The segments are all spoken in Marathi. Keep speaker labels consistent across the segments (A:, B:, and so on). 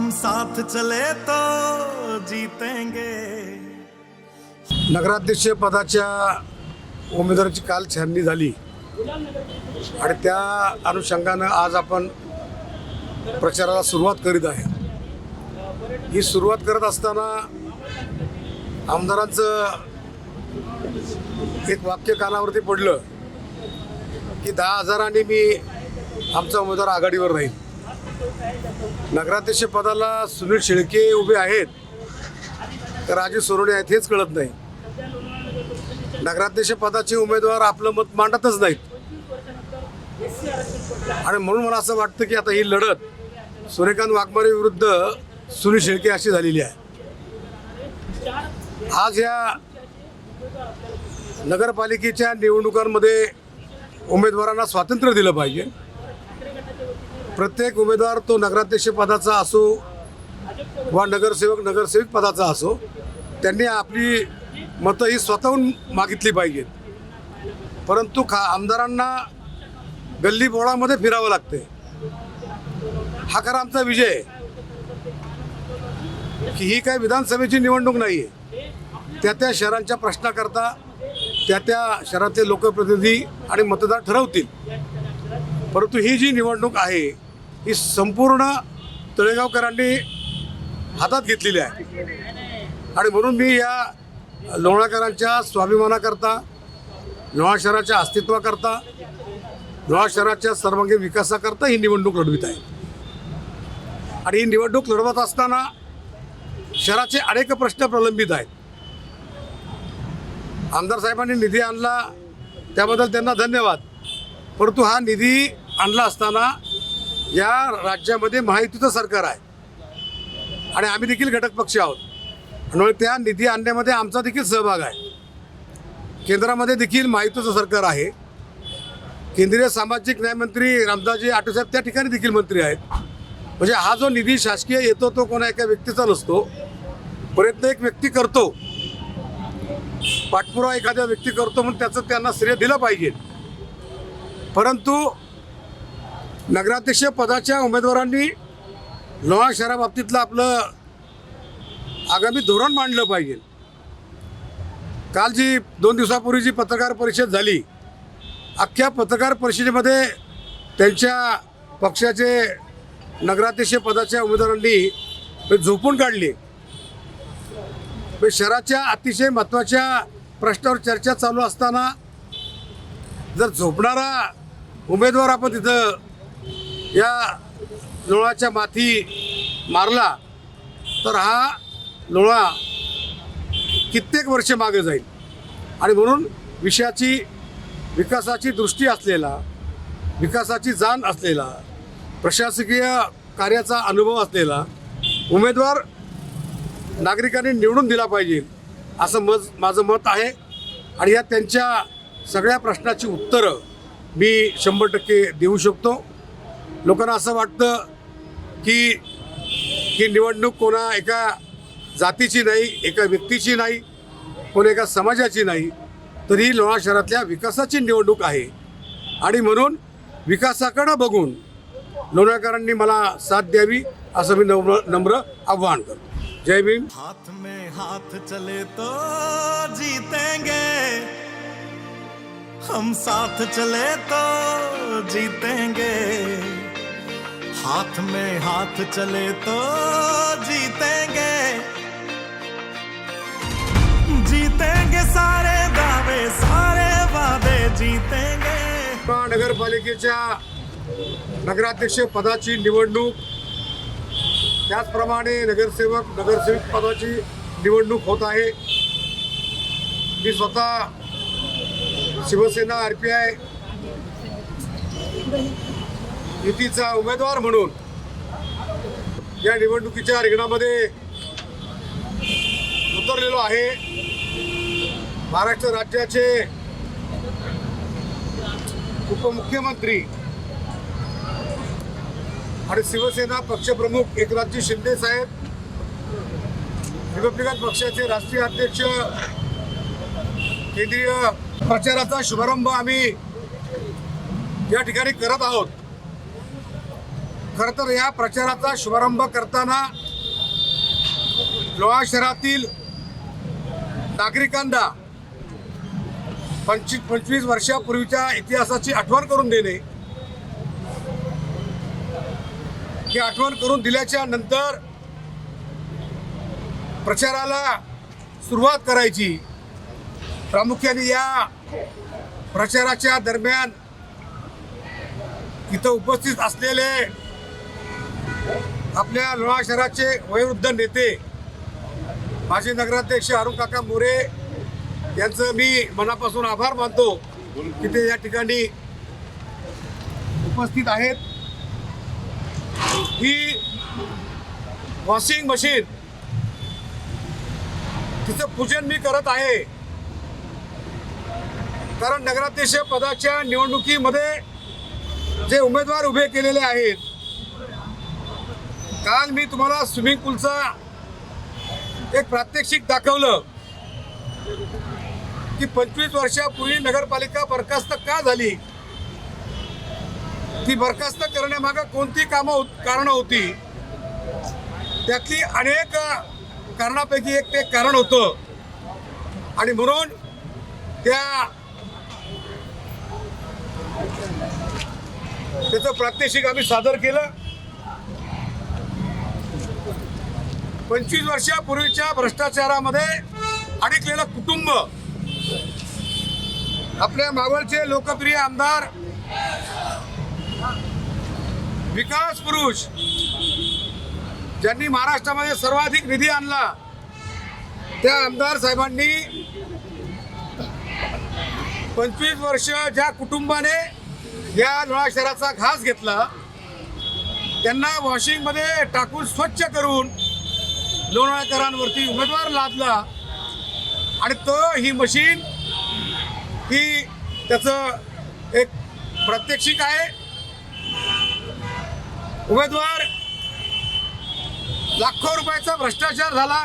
A: हम साथ चले तो जीतेंगे।
B: नगराध्यक्ष पदाच्या उमेदवाराची काल छाननी झाली. आणि त्या अनुषंगानं आज आपण प्रचाराला सुरुवात करीत आहे. ही सुरुवात करत असताना आमदारांचं एक वाक्य कानावरती पडलं की दहा हजारांनी मी आमचा उमेदवार आघाडीवर राहील. नगराध्यक्ष पदाला सुनील शेळके उभे आहेत. तर राजू सोरोडे आहेत हेच कळत नाही. नगराध्यक्ष पदाचे उमेदवार आपलं मत मांडतच नाहीत. आणि म्हणून मला असं वाटतं की आता ही लढत सूर्यकांत वाघमारे विरुद्ध सुनील शेळके अशी झालेली आहे. आज या नगरपालिकेच्या निवडणुकांमध्ये उमेदवारांना स्वातंत्र्य दिलं पाहिजे. प्रत्येक उमेदवार तो नगराध्यक्ष पदाचा असो वा नगरसेवक नगरसेवक पदाचा असो त्यांनी आपली मतं ही स्वतःहून मागितली पाहिजेत. परंतु खा आमदारांना गल्ली बोळामध्ये फिरावं लागते. हा खरा आमचा विजय आहे. की ही काय विधानसभेची निवडणूक नाही आहे त्या त्या शहरांच्या प्रश्नाकरता त्या त्या शहरातले लोकप्रतिनिधी आणि मतदार ठरवतील. परंतु ही जी निवडणूक आहे ही संपूर्ण तळेगावकरांनी हातात घेतलेली आहे. आणि म्हणून मी या लोणाकरांच्या स्वाभिमानाकरता लोणा शहराच्या अस्तित्वाकरता लोणा शहराच्या सर्वांगीण विकासाकरता ही निवडणूक लढवित आहे. आणि ही निवडणूक लढवत असताना शहराचे अनेक प्रश्न प्रलंबित आहेत. आमदार साहेबांनी निधी आणला त्याबद्दल त्यांना धन्यवाद. परंतु हा निधी आणला असताना या राज्यामध्ये महायुतीचं सरकार आहे. आणि आम्ही देखील घटक पक्ष आहोत. त्यामुळे त्या निधी आणण्यामध्ये आमचा देखील सहभाग आहे. केंद्रामध्ये देखील महायुतीचं सरकार आहे. केंद्रीय सामाजिक न्यायमंत्री रामदासजी आठवसाहेब त्या ठिकाणी देखील मंत्री आहेत. म्हणजे हा जो निधी शासकीय येतो तो कोणा एका व्यक्तीचा नसतो. प्रयत्न एक व्यक्ती करतो. पाठपुरावा एखाद्या व्यक्ती करतो म्हणून त्याचं त्यांना श्रेय दिलं पाहिजे. परंतु नगराध्यक्ष पदाच्या उमेदवारांनी लोहा शहराबाबतीतलं आपलं आगामी धोरण मांडलं पाहिजे. काल जी दोन दिवसापूर्वी जी पत्रकार परिषद झाली अख्ख्या पत्रकार परिषदेमध्ये त्यांच्या पक्षाचे नगराध्यक्ष पदाच्या उमेदवारांनी झोपून काढली. शहराच्या अतिशय महत्त्वाच्या प्रश्नावर चर्चा चालू असताना जर झोपणारा उमेदवार आपण तिथं या लोळाच्या माथी मारला तर हा लोळा कित्येक वर्ष मागे जाईल. आणि म्हणून विषयाची विकासाची दृष्टी असलेला विकासाची जाण असलेला प्रशासकीय कार्याचा अनुभव असलेला उमेदवार नागरिकांनी निवडून दिला पाहिजे असं मज माझं मत आहे. आणि या त्यांच्या सगळ्या प्रश्नाची उत्तरं मी शंभर टक्के देऊ शकतो. लोकांना असं वाटतं की ही निवडणूक कोणा एका जातीची नाही एका व्यक्तीची नाही कोणा एका समाजाची नाही तर ही लोणा शहरातल्या विकासाची निवडणूक आहे. आणि म्हणून विकासाकडं बघून लोणाकरांनी मला साथ द्यावी असं मी नम्र नम्र आव्हान करतो. जय भीम.
A: हाथ में हात चले तो जीतेंगे। हम साथ चले तो जीतेंगे। हाथ में हाथ चले तो जीतेंगे। जीतेंगे सारे दावे सारे वादे जीतेंगे।
B: नगरपालिकेच्या नगराध्यक्ष पदाची निवडणूक त्याचप्रमाणे नगरसेवक नगरसेवक पदाची निवडणूक होत आहे. मी स्वतः शिवसेना आर पी आय युतीचा उमेदवार म्हणून या निवडणुकीच्या रिंगणामध्ये उतरलेलो आहे. महाराष्ट्र राज्याचे उपमुख्यमंत्री आणि शिवसेना पक्षप्रमुख एकनाथजी शिंदे साहेब रिपब्लिकन पक्षाचे राष्ट्रीय अध्यक्ष केंद्रीय प्रचाराचा शुभारंभ आम्ही या ठिकाणी करत आहोत. खरं तर या प्रचाराचा शुभारंभ करताना लोहा शहरातील नागरिकांना पंचवीस पंचवीस वर्षापूर्वीच्या इतिहासाची आठवण करून देणे ही आठवण करून दिल्याच्या नंतर प्रचाराला सुरुवात करायची. प्रामुख्याने या प्रचाराच्या दरम्यान इथं उपस्थित असलेले आपल्या लोणार शहराचे वयोवृद्ध नेते माजी नगराध्यक्ष अरुण काका मोरे यांचं मी मनापासून आभार मानतो की ते या ठिकाणी उपस्थित आहेत. ही वॉशिंग मशीन तिचं पूजन मी करत आहे. कारण नगराध्यक्ष पदाच्या निवडणुकीमध्ये जे उमेदवार उभे केलेले आहेत काल मी तुम्हाला स्विमिंग पूलचा एक प्रात्यक्षिक दाखवलं की पंचवीस वर्षापूर्वी नगरपालिका बरखास्त का झाली? ती बरखास्त करण्यामागं कोणती कामं कारणं होती? त्यातली अनेक कारणापैकी एक ते कारण होतं. आणि म्हणून त्या त्याचं प्रात्यक्षिक आम्ही सादर केलं. पंचवीस वर्षापूर्वीच्या भ्रष्टाचारामध्ये अडकलेलं कुटुंब. आपल्या मावळचे लोकप्रिय आमदार विकास पुरुष ज्यांनी महाराष्ट्रामध्ये सर्वाधिक निधी आणला त्या आमदार साहेबांनी पंचवीस वर्ष ज्या कुटुंबाने या लोणा शहराचा घास घेतला त्यांना वॉशिंगमध्ये टाकून स्वच्छ करून लोणाळकरांवरती उमेदवार लादला. आणि तो ही मशीन ही त्याचं एक प्रात्यक्षिक आहे. उमेदवार लाखो रुपयाचा भ्रष्टाचार झाला.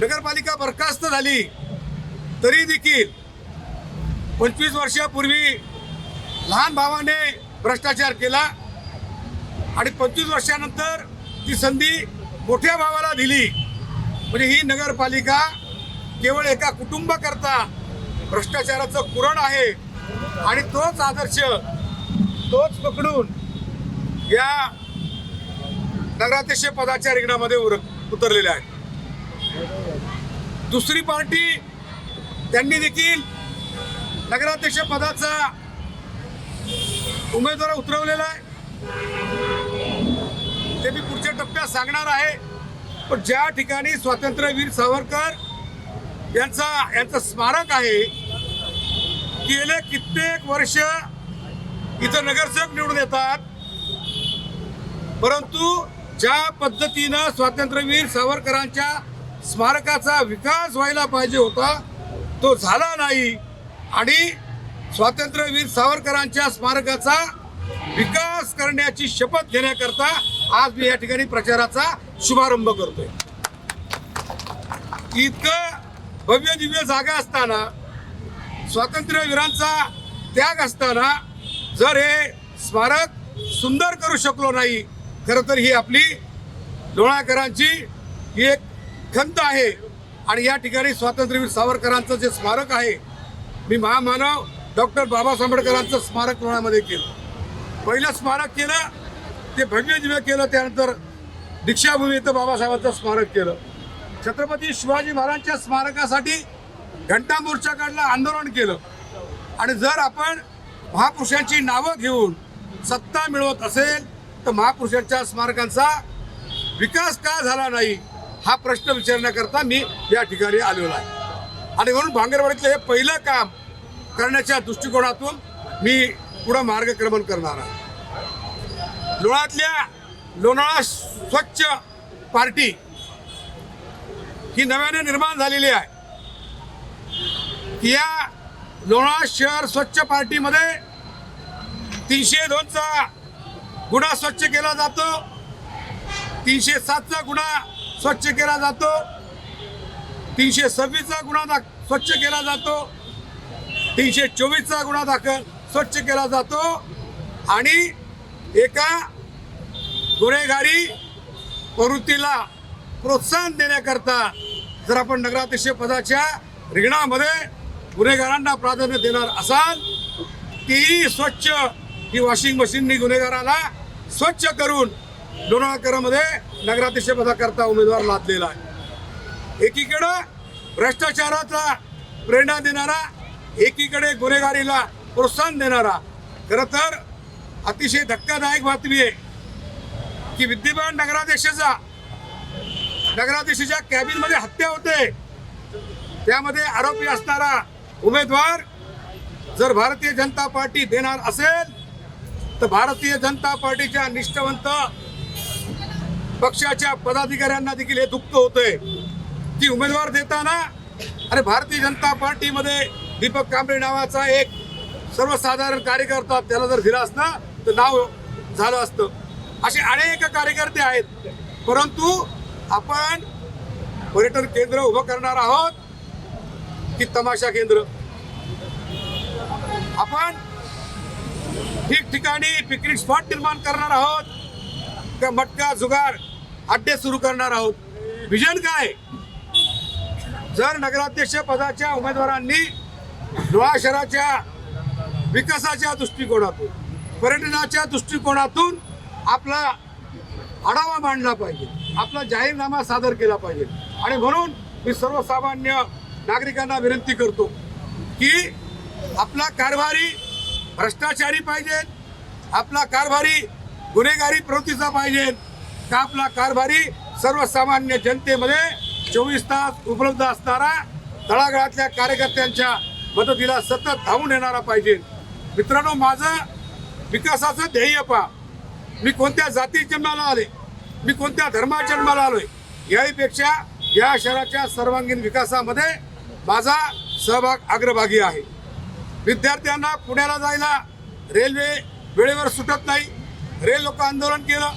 B: नगरपालिका बरखास्त झाली. तरी देखील पंचवीस वर्षापूर्वी लहान भावाने भ्रष्टाचार केला. आणि पंचवीस वर्षानंतर ती संधी मोठ्या भावाला दिली. म्हणजे ही नगरपालिका केवळ एका कुटुंबाकरता भ्रष्टाचाराचं कुरण आहे. आणि तोच आदर्श तोच पकडून या नगराध्यक्ष पदाच्या रिंगणामध्ये उर- उतरलेले आहेत. दुसरी पार्टी त्यांनी देखील नगराध्यक्ष पदाचा उमेदवार उतरवलेला आहे. ते मी पुढच्या टप्प्यात सांगणार आहे. पण ज्या ठिकाणी स्वातंत्र्यवीर सावरकर यांचा यांचं स्मारक आहे गेले कित्येक वर्ष इथं नगरसेवक निवडून येतात. परंतु ज्या पद्धतीनं स्वातंत्र्यवीर सावरकरांच्या स्मारकाचा विकास व्हायला पाहिजे होता तो झाला नाही. आणि स्वातंत्र्यवीर सावरकरांच्या स्मारकाचा विकास करण्याची शपथ घेण्याकरता आज मी या ठिकाणी प्रचाराचा शुभारंभ करतोय. इतकं भव्य दिव्य जागा असताना स्वातंत्र्यवीरांचा त्याग असताना जर हे स्मारक सुंदर करू शकलो नाही खरं तर ही आपली लोणाकरांची ही एक खंत आहे. आणि या ठिकाणी स्वातंत्र्यवीर सावरकरांचं जे स्मारक आहे मी महामानव डॉक्टर बाबासाहेब आंबेडकरांचं स्मारक लोणामध्ये केलं. पहिलं स्मारक केलं ते भव्य दिव्य केलं त्यानंतर दीक्षाभूमी इथं बाबासाहेबांचं स्मारक केलं. छत्रपती शिवाजी महाराजांच्या स्मारकासाठी घंटा मोर्चा काढला आंदोलन केलं. आणि जर आपण महापुरुषांची नावं घेऊन सत्ता मिळवत असेल तर महापुरुषांच्या स्मारकांचा विकास का झाला नाही हा प्रश्न विचारण्याकरता मी या ठिकाणी आलेलो आहे. आणि म्हणून भांगरवाडीतलं हे पहिलं काम करण्याच्या दृष्टिकोनातून मी पुढं मार्गक्रमण करणार आहे. लोणातल्या लोणाळा स्वच्छ पार्टी ही नव्याने निर्माण झालेली आहे. या लोणाळा शहर स्वच्छ पार्टीमध्ये तीनशे दोनचा गुन्हा स्वच्छ केला जातो. तीनशे सातचा गुन्हा स्वच्छ केला जातो. तीनशे सव्वीसचा गुन्हा दाख स्वच्छ केला जातो. तीनशे चोवीसचा गुन्हा दाखल स्वच्छ केला जातो. आणि एका गुन्हेगारी प्रवृत्तीला प्रोत्साहन देण्याकरता जर आपण नगराध्यक्ष पदाच्या रिंगणामध्ये गुन्हेगारांना प्राधान्य देणार असाल तीही स्वच्छ ही वॉशिंग मशीननी गुन्हेगाराला स्वच्छ करून लोणावळकरामध्ये नगराध्यक्ष पदाकरता उमेदवार लादलेला आहे. एकीकडं भ्रष्टाचाराचा प्रेरणा देणारा एकीकडे गुन्हेगारीला प्रोत्साहन देणारा खरं तर अतिशय धक्कादायक बातमी आहे. की विद्यमान नगराध्यक्षाचा नगराध्यक्षाच्या कॅबिनमध्ये हत्या होते. त्यामध्ये आरोपी असणारा उमेदवार जर भारतीय जनता पार्टी देणार असेल तर भारतीय जनता पार्टीच्या निष्ठावंत पक्षाच्या पदाधिकाऱ्यांना देखील हे दुःख होतंय. की उमेदवार देताना आणि भारतीय जनता पार्टीमध्ये दीपक कांबळे नावाचा एक सर्वसाधारण कार्यकर्ता त्याला जर दिला असतं तर नाव झालं असतं. असे अनेक कार्यकर्ते आहेत. परंतु आपण पर्यटन केंद्र उभं करणार आहोत की तमाशा केंद्र. आपण ठिकठिकाणी पिकनिक स्पॉट निर्माण करणार आहोत. का मटका जुगार अड्डे सुरू करणार आहोत. विजन काय? जर नगराध्यक्ष पदाच्या उमेदवारांनी लोहा शहराच्या विकासाच्या दृष्टिकोनातून पर्यटनाच्या दृष्टिकोनातून आपला आढावा मांडला पाहिजे. आपला जाहीरनामा सादर केला पाहिजे. आणि म्हणून मी सर्वसामान्य नागरिकांना विनंती करतो की आपला कारभारी भ्रष्टाचारी पाहिजे आपला कारभारी गुन्हेगारी प्रवृत्तीचा पाहिजे का आपला कारभारी सर्वसामान्य जनतेमध्ये चोवीस तास उपलब्ध असणारा तळागाळातल्या कार्यकर्त्यांच्या मदतीला सतत धावून येणारा पाहिजे. मित्रांनो माझं विकासाचं ध्येय पहा. मी कोणत्या जाती जन्माला आले मी कोणत्या धर्मात जन्माला आलोय? याहीपेक्षा या शहराच्या सर्वांगीण विकासामध्ये माझा सहभाग अग्रभागी आहे. विद्यार्थ्यांना पुण्याला जायला रेल्वे वेळेवर सुटत नाही. रेल लोक आंदोलन केलं.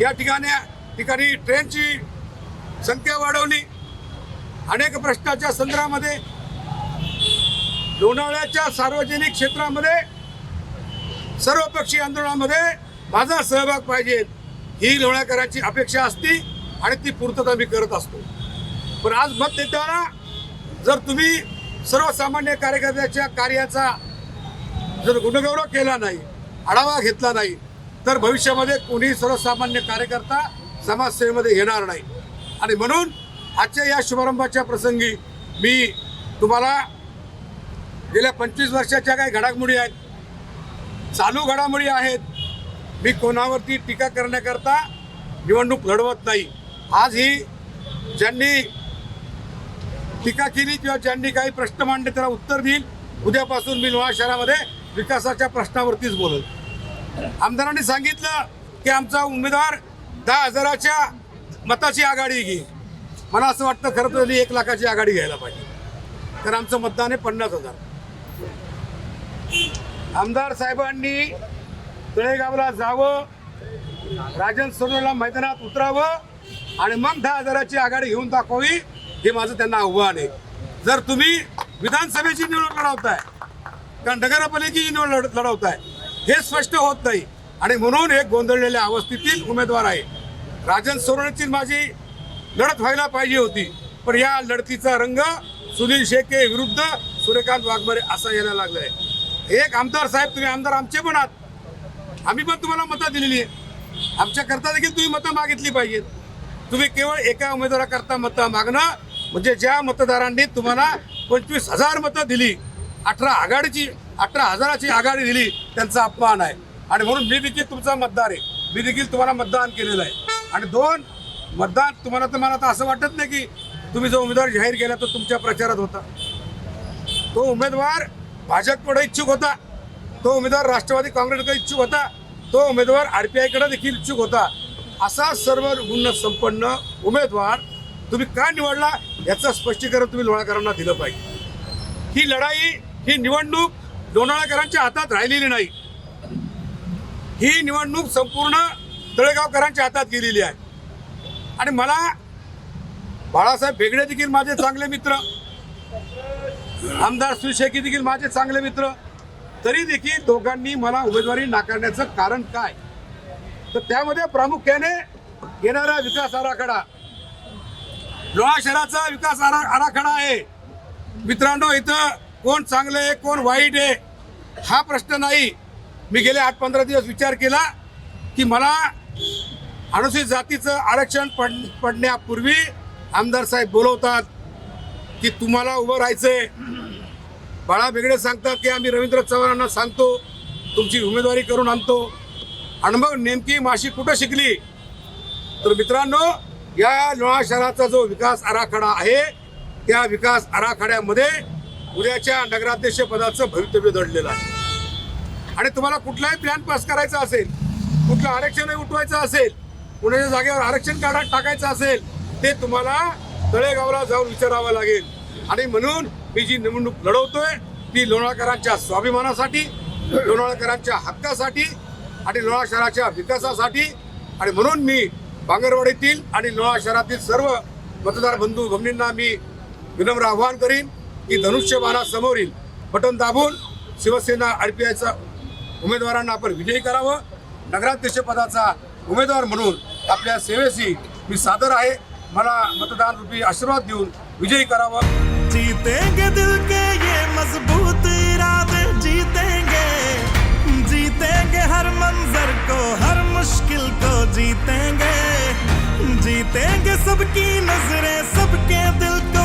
B: या ठिकाणी ठिकाणी ट्रेनची संख्या वाढवली. अनेक प्रश्नाच्या संदर्भामध्ये लोणावळ्याच्या सार्वजनिक क्षेत्रामध्ये सर्वपक्षीय आंदोलनामध्ये माझा सहभाग पाहिजे. ही लोणाकरांची अपेक्षा असती आणि ती पूर्तता मी करत असतो. पण आज मत देताना जर तुम्ही सर्वसामान्य कार्यकर्त्याच्या कार्याचा जर गुणगौरव केला नाही आढावा घेतला नाही तर भविष्यामध्ये कोणी सर्वसामान्य कार्यकर्ता समाजसेवेमध्ये येणार नाही. आणि म्हणून आजच्या या शुभारंभाच्या प्रसंगी मी तुम्हाला गेल्या पंचवीस वर्षाच्या काही घडामोडी आहेत चालू घडामोडी आहेत मी कोणावरती टीका करण्याकरता निवडणूक लढवत नाही. आज ही ज्यांनी टीका केली किंवा ज्यांनी काही प्रश्न मांडले त्याला उत्तर देईल. उद्यापासून मी लोहा शहरामध्ये विकासाच्या प्रश्नावरतीच बोलत आमदारांनी सांगितलं की आमचा उमेदवार दहा हजाराच्या मताची आघाडी घे. मला असं वाटतं खरं तर एक लाखाची आघाडी घ्यायला पाहिजे. तर आमचं मतदान आहे पन्नास हजार. आमदार साहेबांनी तळेगावला जावं राजन सरोवरला मैदानात उतरावं आणि मग दहा हजाराची आघाडी घेऊन दाखवावी हे माझं त्यांना आव्हान आहे. जर तुम्ही विधानसभेची निवडणूक लढवताय का नगरपालिकेची निवड लढ- लढवताय हे स्पष्ट होत नाही. आणि म्हणून एक गोंधळलेल्या अवस्थेतील उमेदवार आहे. राजन सोनवणेची माझी लढत व्हायला पाहिजे होती पण या लढतीचा रंग सुनील शेके विरुद्ध सूर्यकांत वाघमारे असा यायला लागलाय. एक आमदार साहेब तुम्ही आमदार आमचे पण आहात. आम्ही पण तुम्हाला मतं दिलेली आहे आमच्या करता देखील तुम्ही मतं मागितली पाहिजेत. तुम्ही केवळ एका उमेदवाराकरता मतं मागणं म्हणजे ज्या मतदारांनी तुम्हाला पंचवीस हजार मतं दिली अठरा आघाडीची अठरा हजाराची आघाडी दिली त्यांचा अपमान आहे. आणि म्हणून मी देखील तुमचा मतदार आहे. मी देखील तुम्हाला मतदान केलेलं आहे. आणि दोन मतदान तुम्हाला तर मला तर असं वाटत नाही की तुम्ही जो उमेदवार जाहीर केला तो तुमच्या प्रचारात होता. तो उमेदवार भाजपकडे इच्छुक होता. तो उमेदवार राष्ट्रवादी काँग्रेसकडे इच्छुक होता. तो उमेदवार आर पी आयकडे देखील इच्छुक होता. असा सर्व गुण संपन्न उमेदवार तुम्ही का निवडला याचं स्पष्टीकरण तुम्ही लोणाकरांना दिलं पाहिजे. ही लढाई ही निवडणूक लोणाळकरांच्या हातात राहिलेली नाही. ही निवडणूक संपूर्ण तळेगावकरांच्या हातात गेलेली आहे. आणि मला बाळासाहेब भेगडे देखील माझे चांगले मित्र. आमदार सुशेखी देखील माझे चांगले मित्र. तरी देखील दोघांनी मला उमेदवारी नाकारण्याचं कारण काय? तर त्यामध्ये प्रामुख्याने येणारा विकास आराखडा. लोहा शहराचा विकास आरा आराखडा आहे. मित्रांनो इथं कोण चांगलं आहे कोण वाईट आहे हा प्रश्न नाही. मी गेले आठ पंधरा दिवस विचार केला की मला अनुसूचित जातीचं आरक्षण पड पडण्यापूर्वी आमदार साहेब बोलवतात की तुम्हाला उभं राहायचंय. बाळा बेगडे सांगतात की आम्ही रवींद्र चव्हाणांना सांगतो तुमची उमेदवारी करून आणतो. आणि मग नेमकी माशी कुठं शिकली? तर मित्रांनो या लोहा शहराचा जो विकास आराखडा आहे त्या विकास आराखड्यामध्ये उद्याच्या नगराध्यक्ष पदाचं भवितव्य दडलेलं आहे. आणि तुम्हाला कुठलाही प्लॅन पास करायचा असेल कुठलं आरक्षणही उठवायचं असेल कुणाच्या जागेवर आरक्षण काढा टाकायचं असेल ते तुम्हाला तळेगावला जाऊन विचारावं लागेल. आणि म्हणून मी जी निवडणूक लढवतोय ती लोणाळकरांच्या स्वाभिमानासाठी लोणाळकरांच्या हक्कासाठी आणि लोणार शहराच्या विकासासाठी. आणि म्हणून मी बांगरवाडीतील आणि लोणार शहरातील सर्व मतदार बंधू भगिनींना मी विनम्र आवाहन करीन की धनुष्यबाणासमोरील बटन दाबून शिवसेना आर पी आयचा उमेदवारांना आपण विजयी करावं. नगराध्यक्षपदाचा उमेदवार म्हणून आपल्या सेवेशी मी सादर आहे. मला मतदान रूपी आशीर्वाद देऊन विजयी करावं.
A: जीतेंगे दिल के ये मज़बूत इरादे, जीतेंगे। जीतेंगे हर मंजर को, हर मुश्किल को जीतेंगे। जीतेंगे सबकी नज़रें, सबके दिल को।